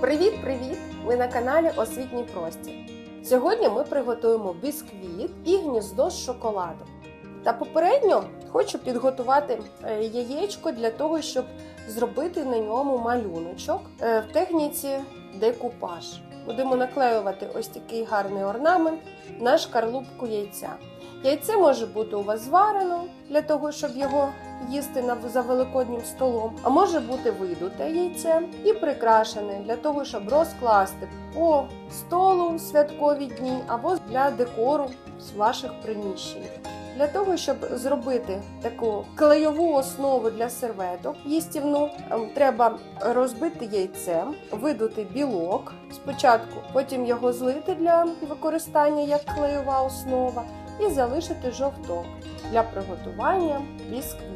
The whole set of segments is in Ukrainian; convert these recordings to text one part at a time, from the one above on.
Привіт-привіт! Ви на каналі Освітній Простір. Сьогодні ми приготуємо бісквіт і гніздо з шоколаду. Та попередньо хочу підготувати е, яєчко для того, щоб зробити на ньому малюночок е, в техніці декупаж. Будемо наклеювати ось такий гарний орнамент на шкарлупку яйця. Яйце може бути у вас зварено для того, щоб його їсти за великоднім столом, а може бути видуте яйце і прикрашене для того, щоб розкласти по столу святкові дні або для декору з ваших приміщень. Для того, щоб зробити таку клейову основу для серветок їстівну, ем, треба розбити яйце, видути білок спочатку, потім його злити для використання як клеєва основа і залишити жовток для приготування бісквіту.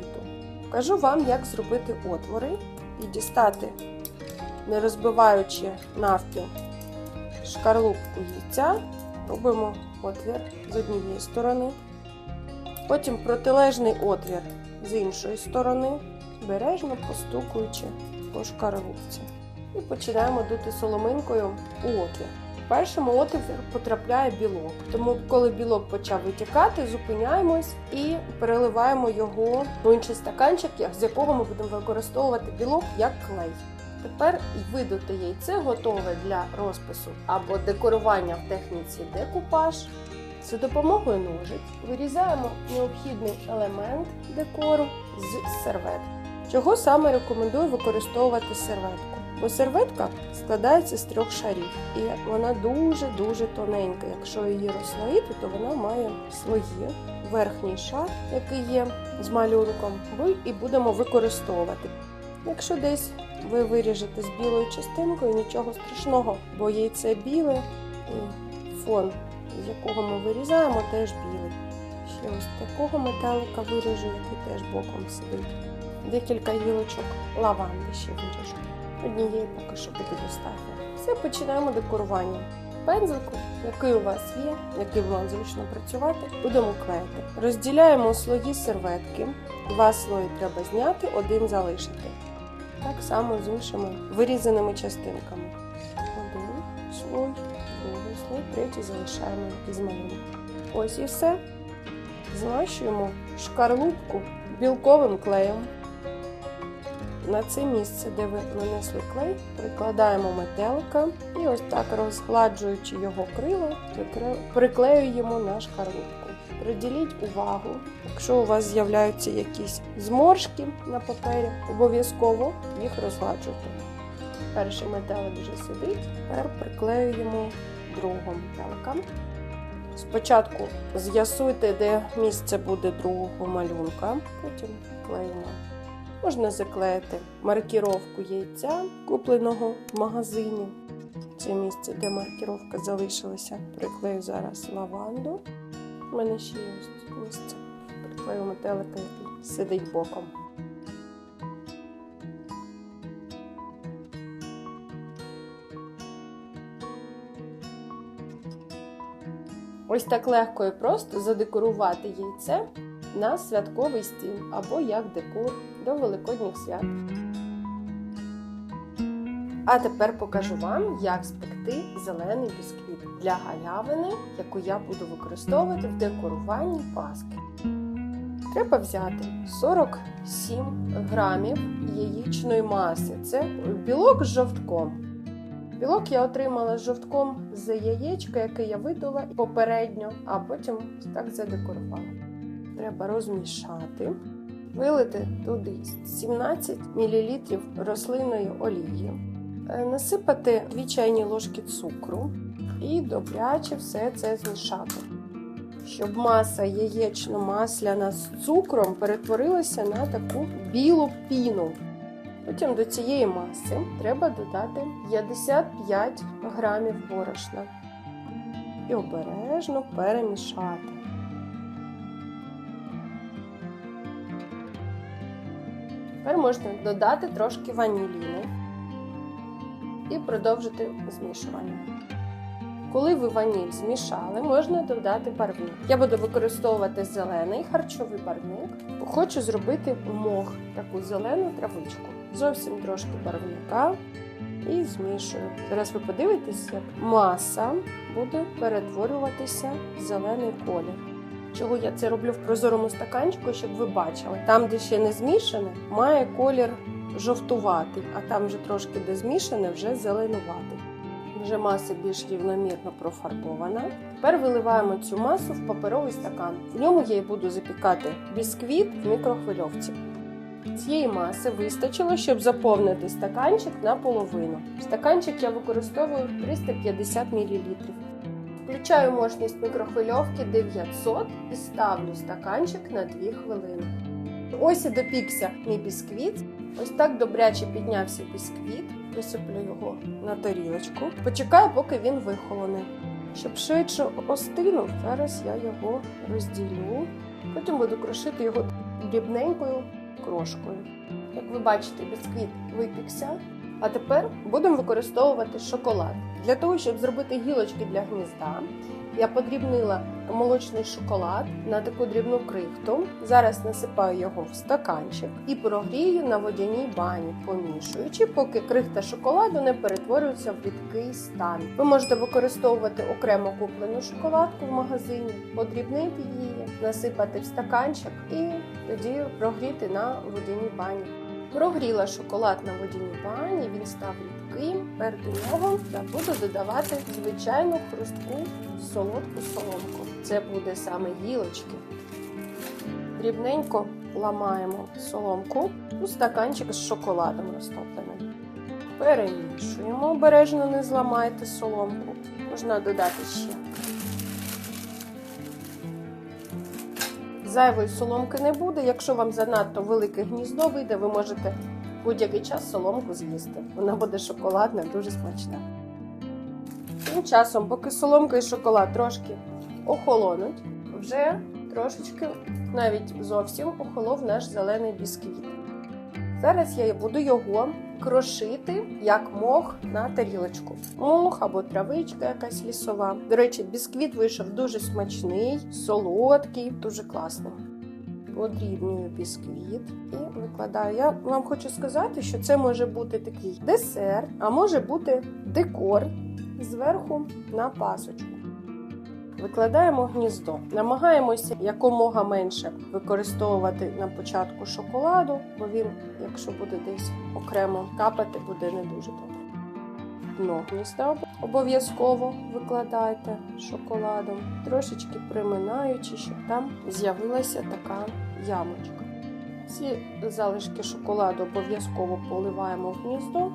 Покажу вам, як зробити отвори і дістати, не розбиваючи навпіл шкарлупку яйця, робимо отвір з однієї сторони, потім протилежний отвір з іншої сторони, бережно постукуючи по шкарлупці. І починаємо дути соломинкою у отвір. Першому отвір потрапляє білок, тому коли білок почав витікати, зупиняємось і переливаємо його в інший стаканчик, з якого ми будемо використовувати білок як клей. Тепер видуте яйце готове для розпису або декорування в техніці декупаж. За допомогою ножиць вирізаємо необхідний елемент декору з серветки. Чого саме рекомендую використовувати серветку? Бо серветка складається з трьох шарів, і вона дуже-дуже тоненька. Якщо її розслоїти, то вона має слої. Верхній шар, який є з малюнком, і будемо використовувати. Якщо десь ви виріжете з білою частинкою, нічого страшного, бо яйце біле і фон, з якого ми вирізаємо, теж білий. Ще ось такого металика виріжу, який теж боком сидить. Декілька гілочок лаванди ще виріжу. Однієї поки що буде достатньо. Все починаємо декорування. Пензлику, який у вас є, який вам зручно працювати, будемо клеїти. Розділяємо слої серветки. Два слої треба зняти, один залишити. Так само з іншими вирізаними частинками. Один слой, другий слой, третій залишаємо із малюнку. Ось і все. Змащуємо шкарлупку білковим клеєм. На це місце, де ви нанесли клей, прикладаємо метелика і ось так розгладжуючи його крила, приклеюємо на шкарлупку. Приділіть увагу, якщо у вас з'являються якісь зморшки на папері, обов'язково їх розгладжуйте. Перший метелик вже сидить, тепер приклеюємо другого метелика. Спочатку з'ясуйте, де місце буде другого малюнка, потім клеїмо. Можна заклеїти маркіровку яйця, купленого в магазині. Це місце, де маркіровка залишилася. Приклею зараз лаванду. У мене ще є ось місце. Приклею метелика, який сидить боком. Ось так легко і просто задекорувати яйце на святковий стіл або як декор до Великодніх свят. А тепер покажу вам, як спекти зелений бісквіт для галявини, яку я буду використовувати в декоруванні паски. Треба взяти 47 грамів яєчної маси. Це білок з жовтком. Білок я отримала з жовтком з яєчка, яке я видула попередньо, а потім так задекорувала. Треба розмішати, вилити туди 17 мл рослинної олії, насипати 2 чайні ложки цукру і добряче все це змішати, щоб маса яєчно-масляна з цукром перетворилася на таку білу піну. Потім до цієї маси треба додати 55 грамів борошна і обережно перемішати. Тепер можна додати трошки ваніліни і продовжити змішування. Коли ви ваніль змішали, можна додати барвник. Я буду використовувати зелений харчовий барвник. Хочу зробити мох, таку зелену травичку. Зовсім трошки барвника і змішую. Зараз ви подивитесь, як маса буде перетворюватися в зелений колір. Чого я це роблю в прозорому стаканчику, щоб ви бачили. Там, де ще не змішане, має колір жовтуватий, а там вже трошки де змішане, вже зеленуватий. Вже маса більш рівномірно профарбована. Тепер виливаємо цю масу в паперовий стакан. В ньому я і буду запікати бісквіт в мікрохвильовці. Цієї маси вистачило, щоб заповнити стаканчик наполовину. Стаканчик я використовую 350 мл. Включаю мощність мікрохвильовки 900 і ставлю стаканчик на 2 хвилини. Ось і допікся мій бісквіт. Ось так добряче піднявся бісквіт. Висиплю його на тарілочку. Почекаю, поки він вихолоне. Щоб швидше остинув, зараз я його розділю. Потім буду крошити його дрібненькою крошкою. Як ви бачите, бісквіт випікся. А тепер будемо використовувати шоколад. Для того, щоб зробити гілочки для гнізда, я подрібнила молочний шоколад на таку дрібну крихту. Зараз насипаю його в стаканчик і прогрію на водяній бані, помішуючи, поки крихта шоколаду не перетворюється в рідкий стан. Ви можете використовувати окремо куплену шоколадку в магазині, подрібнити її, насипати в стаканчик і тоді прогріти на водяній бані. Прогріла шоколад на водяній бані, він став рідким. Тепер до нього я буду додавати звичайну хрустку солодку соломку. Це буде саме гілочки. Дрібненько ламаємо соломку у стаканчик з шоколадом розтопленим. Перемішуємо, обережно не зламайте соломку. Можна додати ще. Зайвої соломки не буде. Якщо вам занадто велике гніздо вийде, ви можете будь-який час соломку з'їсти. Вона буде шоколадна, дуже смачна. Тим часом, поки соломка і шоколад трошки охолонуть, вже трошечки, навіть зовсім охолов наш зелений бісквіт. Зараз я буду його крошити як мох на тарілочку. Мох або травичка якась лісова. До речі, бісквіт вийшов дуже смачний, солодкий, дуже класний. Подрібнюю бісквіт і викладаю. Я вам хочу сказати, що це може бути такий десерт, а може бути декор зверху на пасочку. Викладаємо гніздо. Намагаємося якомога менше використовувати на початку шоколаду, бо він, якщо буде десь окремо капати, буде не дуже добре. Дно гнізда обов'язково викладайте шоколадом, трошечки приминаючи, щоб там з'явилася така ямочка. Ці залишки шоколаду обов'язково поливаємо в гніздо.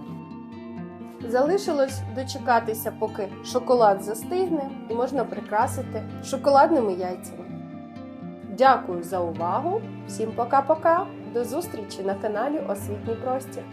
Залишилось дочекатися, поки шоколад застигне, і можна прикрасити шоколадними яйцями. Дякую за увагу! Всім пока-пока! До зустрічі на каналі Освітній Простір!